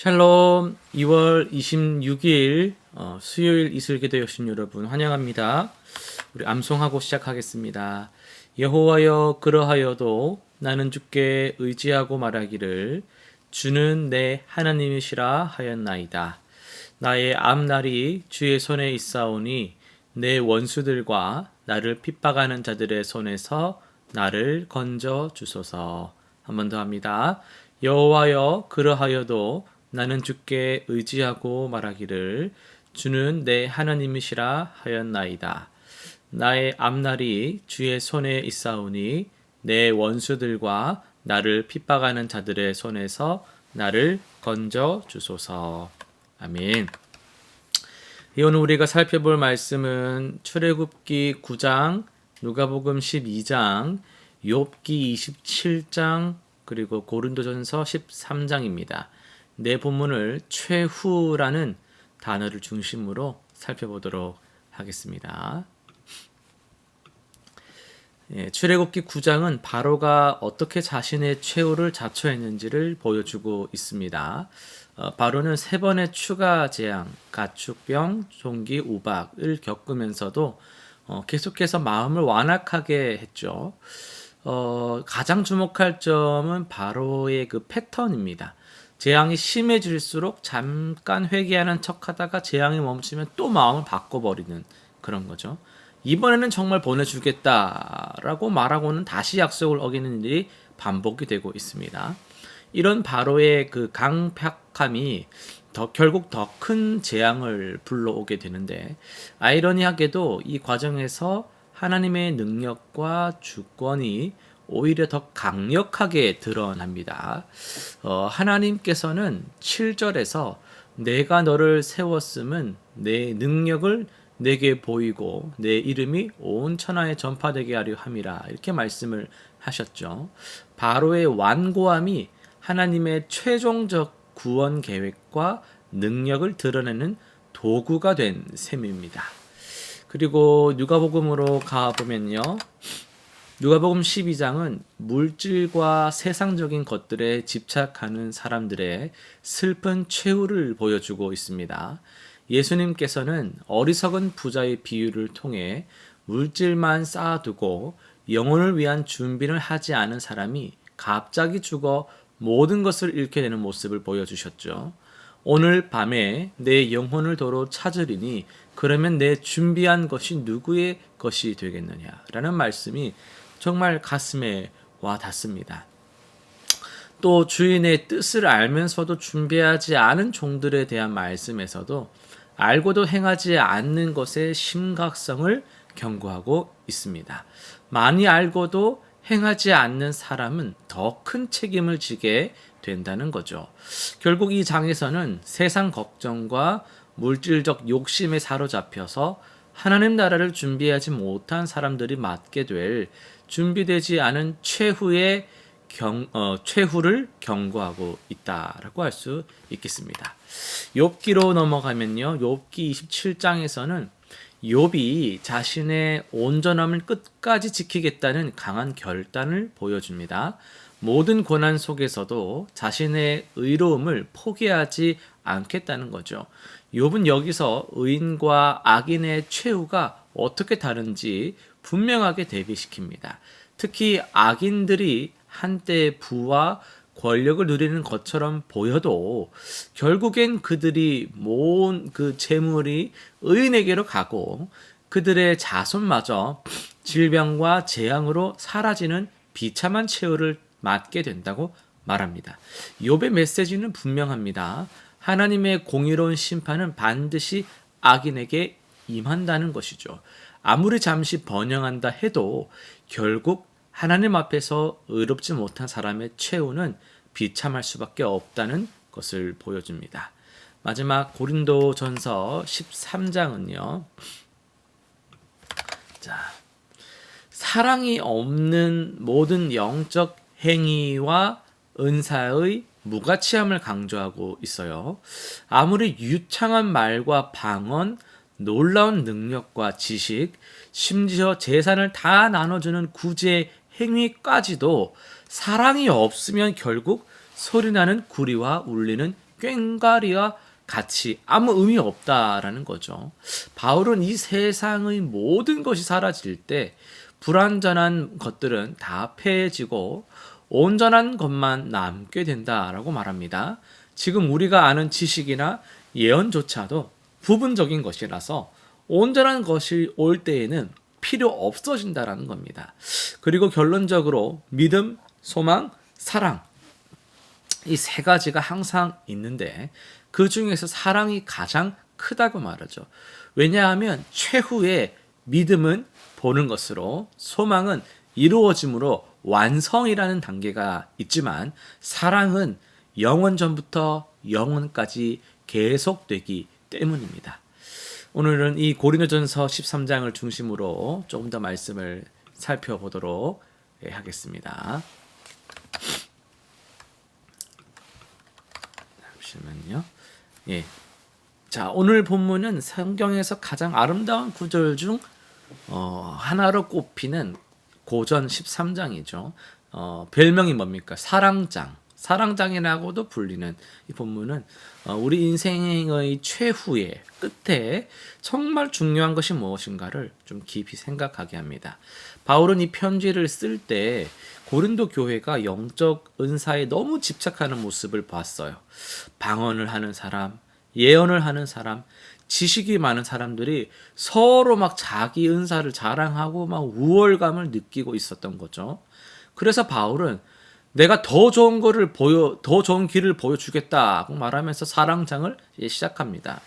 샬롬 2월 26일 어, 수요일 이슬기도 여신 여러분 환영합니다. 우리 암송하고 시작하겠습니다. 여호와여 그러하여도 나는 주께 의지하고 말하기를 주는 내 하나님이시라 하였나이다. 나의 앞날이 주의 손에 있사오니 내 원수들과 나를 핍박하는 자들의 손에서 나를 건져 주소서. 한 번 더 합니다. 여호와여 그러하여도 나는 주께 의지하고 말하기를 주는 내 하나님이시라 하였나이다. 나의 앞날이 주의 손에 있사오니 내 원수들과 나를 핍박하는 자들의 손에서 나를 건져 주소서. 아멘. 이 오늘 우리가 살펴볼 말씀은 출애굽기 9장, 누가복음 12장, 욥기 27장, 그리고 고린도전서 13장입니다. 내 본문을 최후라는 단어를 중심으로 살펴보도록 하겠습니다. 예, 출애굽기 9장은 바로가 어떻게 자신의 최후를 자처했는지를 보여주고 있습니다. 어, 바로는 세 번의 추가 재앙, 가축병, 종기 우박을 겪으면서도 어, 계속해서 마음을 완악하게 했죠. 어, 가장 주목할 점은 바로의 그 패턴입니다. 재앙이 심해질수록 잠깐 회개하는 척하다가 재앙이 멈추면 또 마음을 바꿔버리는 그런 거죠. 이번에는 정말 보내주겠다라고 말하고는 다시 약속을 어기는 일이 반복이 되고 있습니다. 이런 바로의 그 강팍함이 더 결국 더 큰 재앙을 불러오게 되는데 아이러니하게도 이 과정에서 하나님의 능력과 주권이 오히려 더 강력하게 드러납니다. 어, 하나님께서는 7절에서 내가 너를 세웠음은 내 능력을 내게 보이고 내 이름이 온 천하에 전파되게 하려 함이라 이렇게 말씀을 하셨죠. 바로의 완고함이 하나님의 최종적 구원 계획과 능력을 드러내는 도구가 된 셈입니다. 그리고 누가복음으로 가 보면요. 누가복음 12장은 물질과 세상적인 것들에 집착하는 사람들의 슬픈 최후를 보여주고 있습니다. 예수님께서는 어리석은 부자의 비유를 통해 물질만 쌓아두고 영혼을 위한 준비를 하지 않은 사람이 갑자기 죽어 모든 것을 잃게 되는 모습을 보여주셨죠. 오늘 밤에 내 영혼을 도로 찾으리니 그러면 내 준비한 것이 누구의 것이 되겠느냐 라는 말씀이 정말 가슴에 와 닿습니다. 또 주인의 뜻을 알면서도 준비하지 않은 종들에 대한 말씀에서도 알고도 행하지 않는 것의 심각성을 경고하고 있습니다. 많이 알고도 행하지 않는 사람은 더 큰 책임을 지게 된다는 거죠. 결국 이 장에서는 세상 걱정과 물질적 욕심에 사로잡혀서 하나님 나라를 준비하지 못한 사람들이 맡게 될 준비되지 않은 최후의 경, 어, 최후를 경고하고 있다라고 할 수 있겠습니다. 욥기로 넘어가면요. 욥기 27장에서는 욥이 자신의 온전함을 끝까지 지키겠다는 강한 결단을 보여줍니다. 모든 고난 속에서도 자신의 의로움을 포기하지 않겠다는 거죠. 욥은 여기서 의인과 악인의 최후가 어떻게 다른지 분명하게 대비시킵니다. 특히 악인들이 한때 부와 권력을 누리는 것처럼 보여도 결국엔 그들이 모은 그 재물이 의인에게로 가고 그들의 자손마저 질병과 재앙으로 사라지는 비참한 최후를 맞게 된다고 말합니다. 욥의 메시지는 분명합니다. 하나님의 공의로운 심판은 반드시 악인에게 임한다는 것이죠. 아무리 잠시 번영한다 해도 결국 하나님 앞에서 의롭지 못한 사람의 최후는 비참할 수밖에 없다는 것을 보여줍니다. 마지막 고린도 전서 13장은요. 자, 사랑이 없는 모든 영적 행위와 은사의 무가치함을 강조하고 있어요. 아무리 유창한 말과 방언, 놀라운 능력과 지식, 심지어 재산을 다 나눠주는 구제 행위까지도 사랑이 없으면 결국 소리나는 구리와 울리는 꽹과리와 같이 아무 의미 없다라는 거죠. 바울은 이 세상의 모든 것이 사라질 때 불완전한 것들은 다 폐해지고 온전한 것만 남게 된다라고 말합니다. 지금 우리가 아는 지식이나 예언조차도 부분적인 것이라서 온전한 것이 올 때에는 필요 없어진다라는 겁니다. 그리고 결론적으로 믿음, 소망, 사랑 이 세 가지가 항상 있는데 그 중에서 사랑이 가장 크다고 말하죠. 왜냐하면 최후의 믿음은 보는 것으로 소망은 이루어짐으로 완성이라는 단계가 있지만 사랑은 영원 전부터 영원까지 계속되기 때문입니다. 오늘은 이 고린도전서 13장을 중심으로 조금 더 말씀을 살펴보도록 하겠습니다. 잠시만요. 예. 자, 오늘 본문은 성경에서 가장 아름다운 구절 중 어, 하나로 꼽히는 고전 13장이죠. 어, 별명이 뭡니까? 사랑장. 사랑장이라고도 불리는 이 본문은 어, 우리 인생의 최후의 끝에 정말 중요한 것이 무엇인가를 좀 깊이 생각하게 합니다. 바울은 이 편지를 쓸 때 고린도 교회가 영적 은사에 너무 집착하는 모습을 봤어요. 방언을 하는 사람, 예언을 하는 사람, 지식이 많은 사람들이 서로 막 자기 은사를 자랑하고 막 우월감을 느끼고 있었던 거죠. 그래서 바울은 내가 더 좋은 거를 보여, 더 좋은 길을 보여주겠다고 말하면서 사랑장을 시작합니다.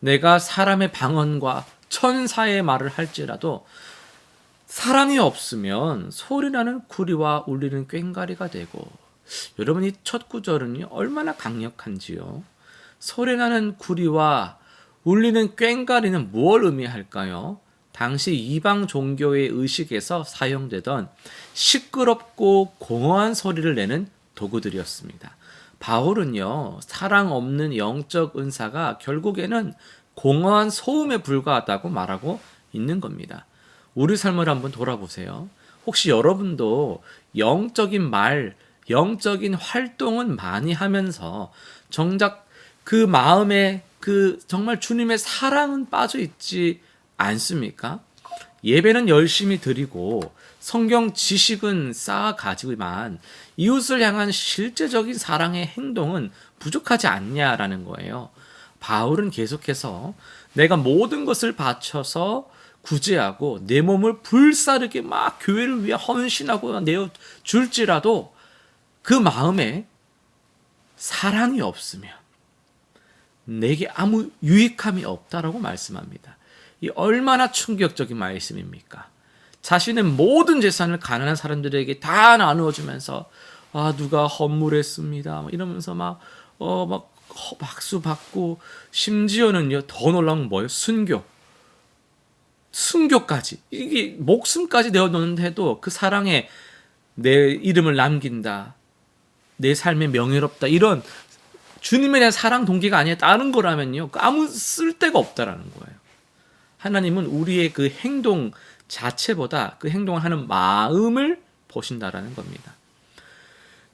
내가 사람의 방언과 천사의 말을 할지라도 사랑이 없으면 소리나는 구리와 울리는 꽹가리가 되고 여러분 이 첫 구절은 얼마나 강력한지요. 소리나는 구리와 울리는 꽹가리는 무엇을 의미할까요? 당시 이방 종교의 의식에서 사용되던 시끄럽고 공허한 소리를 내는 도구들이었습니다. 바울은요, 사랑 없는 영적 은사가 결국에는 공허한 소음에 불과하다고 말하고 있는 겁니다. 우리 삶을 한번 돌아보세요. 혹시 여러분도 영적인 말, 영적인 활동은 많이 하면서 정작 그 마음에 그 정말 주님의 사랑은 빠져 있지 않습니까? 예배는 열심히 드리고 성경 지식은 쌓아 가지고만 이웃을 향한 실제적인 사랑의 행동은 부족하지 않냐라는 거예요. 바울은 계속해서 내가 모든 것을 바쳐서 구제하고 내 몸을 불사르게 막 교회를 위해 헌신하고 내어 줄지라도 그 마음에 사랑이 없으면 내게 아무 유익함이 없다라고 말씀합니다. 이 얼마나 충격적인 말씀입니까? 자신의 모든 재산을 가난한 사람들에게 다 나누어 주면서 아 누가 헌물했습니다. 이러면서 막 어 막 박수 받고 심지어는요 더 놀라운 건 뭐예요? 순교. 순교까지 이게 목숨까지 내어놓는데도 그 사랑에 내 이름을 남긴다. 내 삶에 명예롭다. 이런 주님에 사랑 동기가 아니라 다른 거라면요. 아무 쓸데가 없다라는 거예요. 하나님은 우리의 그 행동 자체보다 그 행동을 하는 마음을 보신다라는 겁니다.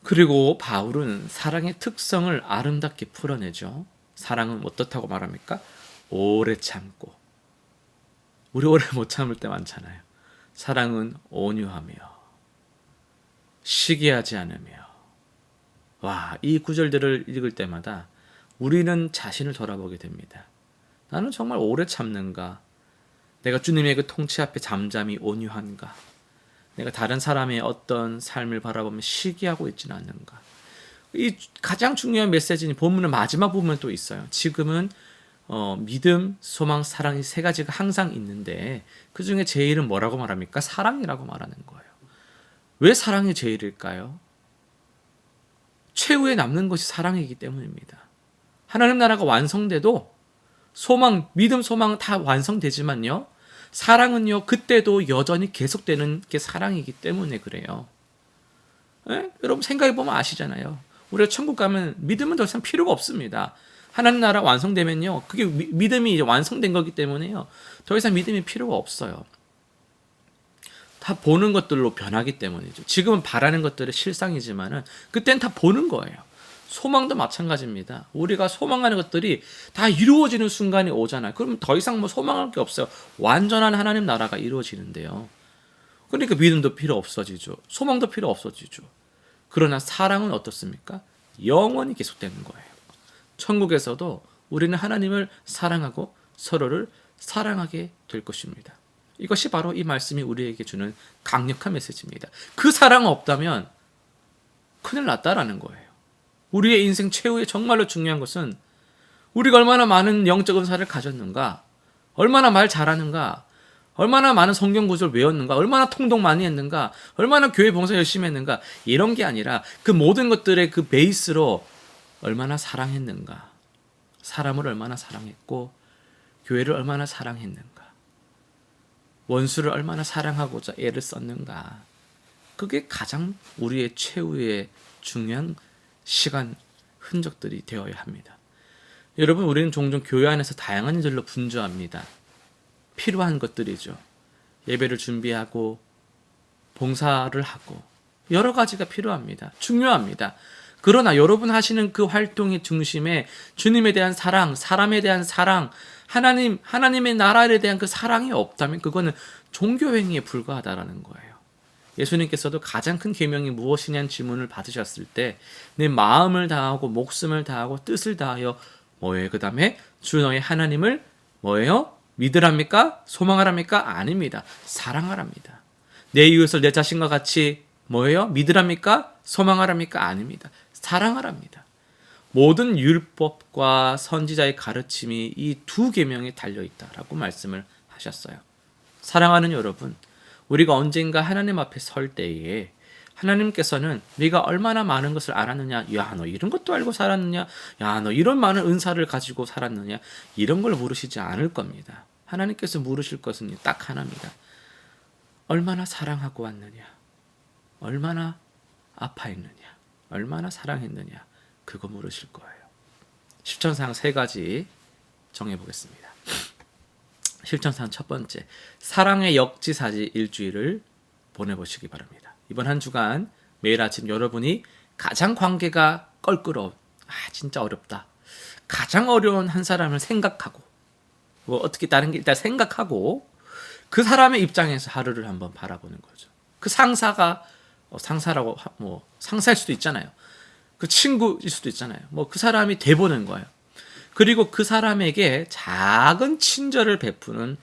그리고 바울은 사랑의 특성을 아름답게 풀어내죠. 사랑은 어떻다고 말합니까? 오래 참고. 우리 오래 못 참을 때 많잖아요. 사랑은 온유하며 시기하지 않으며 와, 이 구절들을 읽을 때마다 우리는 자신을 돌아보게 됩니다. 나는 정말 오래 참는가? 내가 주님의 그 통치 앞에 잠잠히 온유한가? 내가 다른 사람의 어떤 삶을 바라보며 시기하고 있지는 않는가? 이 가장 중요한 메시지는 본문의 마지막 부분에 또 있어요. 지금은 어, 믿음, 소망, 사랑 이 세 가지가 항상 있는데 그 중에 제일은 뭐라고 말합니까? 사랑이라고 말하는 거예요. 왜 사랑이 제일일까요? 최후에 남는 것이 사랑이기 때문입니다. 하나님 나라가 완성돼도 소망, 믿음, 소망 다 완성되지만요. 사랑은요, 그때도 여전히 계속되는 게 사랑이기 때문에 그래요. 에? 여러분 생각해보면 아시잖아요. 우리가 천국 가면 믿음은 더 이상 필요가 없습니다. 하나님 나라 완성되면요. 그게 미, 믿음이 이제 완성된 거기 때문에요. 더 이상 믿음이 필요가 없어요. 다 보는 것들로 변하기 때문이죠. 지금은 바라는 것들의 실상이지만은 그땐 다 보는 거예요. 소망도 마찬가지입니다. 우리가 소망하는 것들이 다 이루어지는 순간이 오잖아요. 그럼 더 이상 뭐 소망할 게 없어요. 완전한 하나님 나라가 이루어지는데요. 그러니까 믿음도 필요 없어지죠. 소망도 필요 없어지죠. 그러나 사랑은 어떻습니까? 영원히 계속되는 거예요. 천국에서도 우리는 하나님을 사랑하고 서로를 사랑하게 될 것입니다. 이것이 바로 이 말씀이 우리에게 주는 강력한 메시지입니다. 그 사랑 없다면 큰일 났다라는 거예요. 우리의 인생 최후의 정말로 중요한 것은 우리가 얼마나 많은 영적 은사를 가졌는가, 얼마나 말 잘하는가, 얼마나 많은 성경 구절을 외웠는가, 얼마나 통독 많이 했는가, 얼마나 교회 봉사 열심히 했는가, 이런 게 아니라 그 모든 것들의 그 베이스로 얼마나 사랑했는가, 사람을 얼마나 사랑했고, 교회를 얼마나 사랑했는가, 원수를 얼마나 사랑하고자 애를 썼는가, 그게 가장 우리의 최후의 중요한 시간 흔적들이 되어야 합니다. 여러분, 우리는 종종 교회 안에서 다양한 일들로 분주합니다. 필요한 것들이죠. 예배를 준비하고 봉사를 하고 여러 가지가 필요합니다. 중요합니다. 그러나 여러분 하시는 그 활동의 중심에 주님에 대한 사랑, 사람에 대한 사랑, 하나님, 하나님의 나라에 대한 그 사랑이 없다면 그거는 종교 행위에 불과하다라는 거예요. 예수님께서도 가장 큰 계명이 무엇이냐는 질문을 받으셨을 때 내 마음을 다하고 목숨을 다하고 뜻을 다하여 뭐예요? 그 다음에 주 너의 하나님을 뭐예요? 믿으랍니까? 소망하랍니까? 아닙니다. 사랑하랍니다. 내 이웃을 내 자신과 같이 뭐예요? 믿으랍니까? 소망하랍니까? 아닙니다. 사랑하랍니다. 모든 율법과 선지자의 가르침이 이 두 계명에 달려 있다라고 말씀을 하셨어요. 사랑하는 여러분, 우리가 언젠가 하나님 앞에 설 때에 하나님께서는 네가 얼마나 많은 것을 알았느냐, 야 너 이런 것도 알고 살았느냐, 야 너 이런 많은 은사를 가지고 살았느냐, 이런 걸 물으시지 않을 겁니다. 하나님께서 물으실 것은 딱 하나입니다. 얼마나 사랑하고 왔느냐, 얼마나 아파했느냐, 얼마나 사랑했느냐, 그거 물으실 거예요. 실천상 세 가지 정해 보겠습니다. 실천상 첫 번째, 사랑의 역지사지 일주일을 보내보시기 바랍니다. 이번 한 주간 매일 아침 여러분이 가장 관계가 껄끄러운, 아, 진짜 어렵다. 가장 어려운 한 사람을 생각하고, 뭐 어떻게 다른 게 일단 생각하고, 그 사람의 입장에서 하루를 한번 바라보는 거죠. 그 상사가, 어, 상사라고, 하- 뭐, 상사일 수도 있잖아요. 그 친구일 수도 있잖아요. 뭐 그 사람이 돼보는 거예요. 그리고 그 사람에게 작은 친절을 베푸는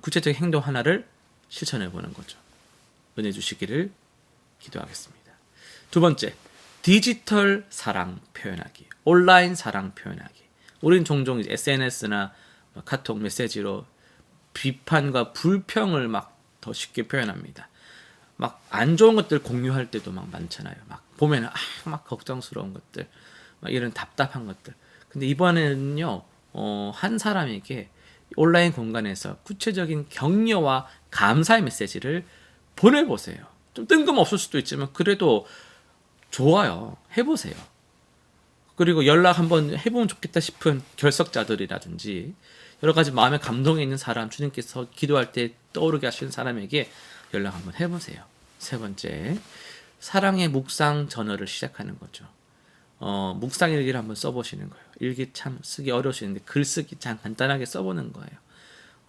구체적인 행동 하나를 실천해 보는 거죠. 은혜 주시기를 기도하겠습니다. 두 번째, 디지털 사랑 표현하기, 온라인 사랑 표현하기. 우리는 종종 SNS나 카톡 메시지로 비판과 불평을 막 더 쉽게 표현합니다. 막 안 좋은 것들 공유할 때도 막 많잖아요. 막 보면 아 막 걱정스러운 것들, 막 이런 답답한 것들. 근데 이번에는요, 어, 한 사람에게 온라인 공간에서 구체적인 격려와 감사의 메시지를 보내보세요. 좀 뜬금없을 수도 있지만 그래도 좋아요. 해보세요. 그리고 연락 한번 해보면 좋겠다 싶은 결석자들이라든지 여러 가지 마음에 감동이 있는 사람, 주님께서 기도할 때 떠오르게 하시는 사람에게 연락 한번 해보세요. 세 번째, 사랑의 묵상 전어를 시작하는 거죠. 어, 묵상 일기를 한번 써보시는 거예요. 일기 참 쓰기 어려우시는데 글쓰기 참 간단하게 써보는 거예요.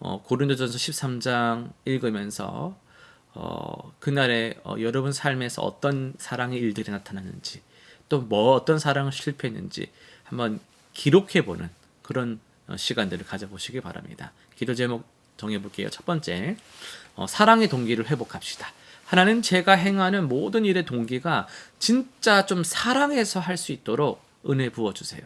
어, 고린도전서 13장 읽으면서 어, 그날에 어, 여러분 삶에서 어떤 사랑의 일들이 나타났는지 또 뭐 어떤 사랑을 실패했는지 한번 기록해 보는 그런 어, 시간들을 가져보시기 바랍니다. 기도 제목 정해볼게요. 첫 번째, 어, 사랑의 동기를 회복합시다. 하나는 제가 행하는 모든 일의 동기가 진짜 좀 사랑해서 할 수 있도록 은혜 부어주세요.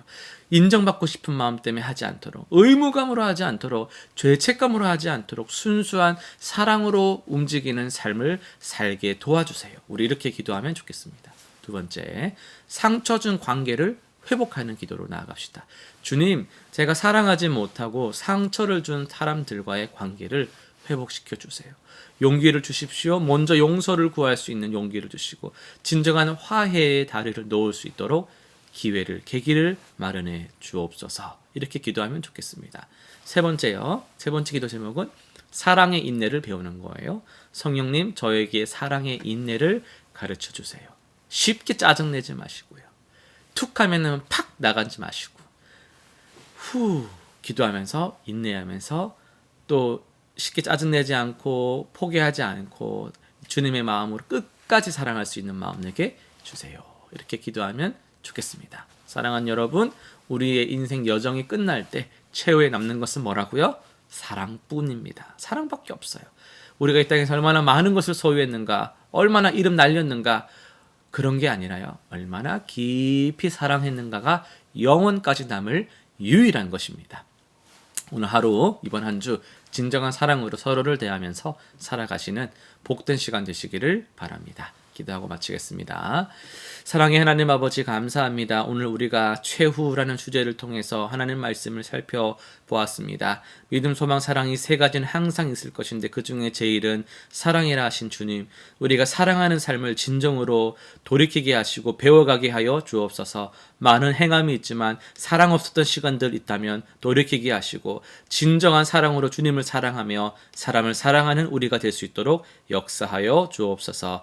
인정받고 싶은 마음 때문에 하지 않도록, 의무감으로 하지 않도록, 죄책감으로 하지 않도록 순수한 사랑으로 움직이는 삶을 살게 도와주세요. 우리 이렇게 기도하면 좋겠습니다. 두 번째, 상처 준 관계를 회복하는 기도로 나아갑시다. 주님, 제가 사랑하지 못하고 상처를 준 사람들과의 관계를 회복시켜 주세요. 용기를 주십시오. 먼저 용서를 구할 수 있는 용기를 주시고 진정한 화해의 다리를 놓을 수 있도록 기회를 계기를 마련해 주옵소서. 이렇게 기도하면 좋겠습니다. 세 번째요. 세 번째 기도 제목은 사랑의 인내를 배우는 거예요. 성령님, 저에게 사랑의 인내를 가르쳐 주세요. 쉽게 짜증내지 마시고요. 툭 하면은 팍 나가지 마시고 후 기도하면서 인내하면서 또 쉽게 짜증내지 않고 포기하지 않고 주님의 마음으로 끝까지 사랑할 수 있는 마음 내게 주세요. 이렇게 기도하면 좋겠습니다. 사랑하는 여러분, 우리의 인생 여정이 끝날 때 최후에 남는 것은 뭐라고요? 사랑뿐입니다. 사랑밖에 없어요. 우리가 이 땅에서 얼마나 많은 것을 소유했는가, 얼마나 이름 날렸는가, 그런 게 아니라요. 얼마나 깊이 사랑했는가가 영원까지 남을 유일한 것입니다. 오늘 하루 이번 한 주 진정한 사랑으로 서로를 대하면서 살아가시는 복된 시간 되시기를 바랍니다. 기도하고 마치겠습니다. 사랑의 하나님 아버지 감사합니다. 오늘 우리가 최후라는 주제를 통해서 하나님 말씀을 살펴보았습니다. 믿음, 소망, 사랑이 세 가지는 항상 있을 것인데 그 중에 제일은 사랑이라 하신 주님. 우리가 사랑하는 삶을 진정으로 돌이키게 하시고 배워가게 하여 주옵소서. 많은 행함이 있지만 사랑 없었던 시간들 있다면 돌이키게 하시고 진정한 사랑으로 주님을 사랑하며 사람을 사랑하는 우리가 될 수 있도록 역사하여 주옵소서.